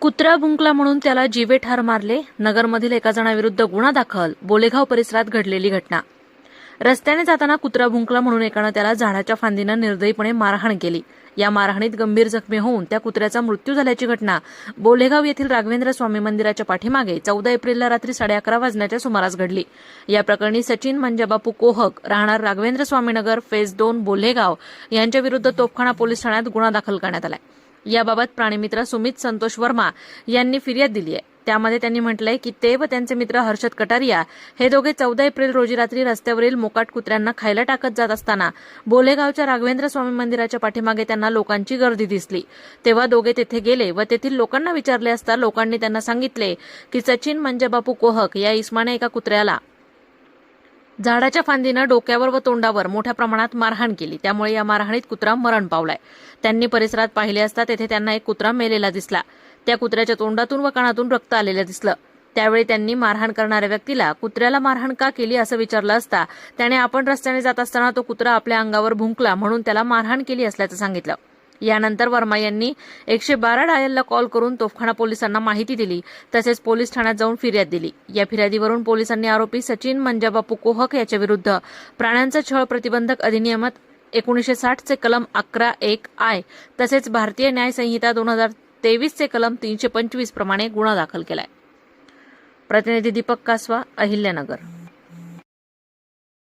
कुत्रा भुंकला म्हणून त्याला जीवे ठार मारले नगरमधील एका जणाविरुद्ध गुन्हा दाखल बोलेगाव परिसरात घडलेली घटना. रस्त्याने जाताना कुत्रा भुंकला म्हणून एकानं त्याला झाडाच्या फांदीनं निर्दयीपणे मारहाण केली. या मारहाणीत गंभीर जखमी होऊन त्या कुत्र्याचा मृत्यू झाल्याची घटना बोलेगाव येथील राघवेंद्र स्वामी मंदिराच्या पाठीमागे चौदा एप्रिलला रात्री साडे अकरा वाजण्याच्या सुमारास घडली. या प्रकरणी सचिन मंजाबापू कोहक राहणार राघवेंद्र स्वामीनगर फेज दोन बोलेगाव यांच्याविरुद्ध तोफखाना पोलीस ठाण्यात गुन्हा दाखल करण्यात आलाय. याबाबत प्राणीमित्र सुमित संतोष वर्मा यांनी फिर्याद दिली आहे. त्यामध्ये त्यांनी म्हटलंय की ते व त्यांचे मित्र हर्षद कटारिया हे दोघे चौदा एप्रिल रोजी रात्री रस्त्यावरील मोकाट कुत्र्यांना खायला टाकत जात असताना बोलेगावच्या राघवेंद्र स्वामी मंदिराच्या पाठीमागे त्यांना लोकांची गर्दी दिसली. तेव्हा दोघे तेथे गेले व तेथील लोकांना विचारले असता लोकांनी त्यांना सांगितले की सचिन मंजबापू कोहक या इस्माने एका कुत्र्याला झाडाच्या फांदीनं डोक्यावर व तोंडावर मोठ्या प्रमाणात मारहाण केली. त्यामुळे या मारहाणीत कुत्रा मरण पावलाय. त्यांनी परिसरात पाहिले असता तेथे त्यांना एक कुत्रा मेलेला दिसला. त्या कुत्र्याच्या तोंडातून व कानातून रक्त आलेलं दिसलं. त्यावेळी त्यांनी मारहाण करणाऱ्या व्यक्तीला कुत्र्याला मारहाण का केली? असं विचारलं असता त्याने आपण रस्त्याने जात असताना तो कुत्रा आपल्या अंगावर भुंकला म्हणून त्याला मारहाण केली असल्याचं सांगितलं. यानंतर वर्मा यांनी एकशे बारा डायलला कॉल करून तोफखाना पोलिसांना माहिती दिली. तसेच पोलीस ठाण्यात जाऊन फिर्याद दिली. या फिर्यादीवरून पोलिसांनी आरोपी सचिन मंजाबापू कोहक याच्याविरुद्ध प्राण्यांचा छळ प्रतिबंधक अधिनियमात एकोणीसशे साठचे कलम अकरा एक आय तसेच भारतीय न्याय संहिता दोन हजार तेवीसचे कलम तीनशे पंचवीस प्रमाणे गुन्हा दाखल केलाय. प्रतिनिधी दीपक कासवा अहिल्यानगर.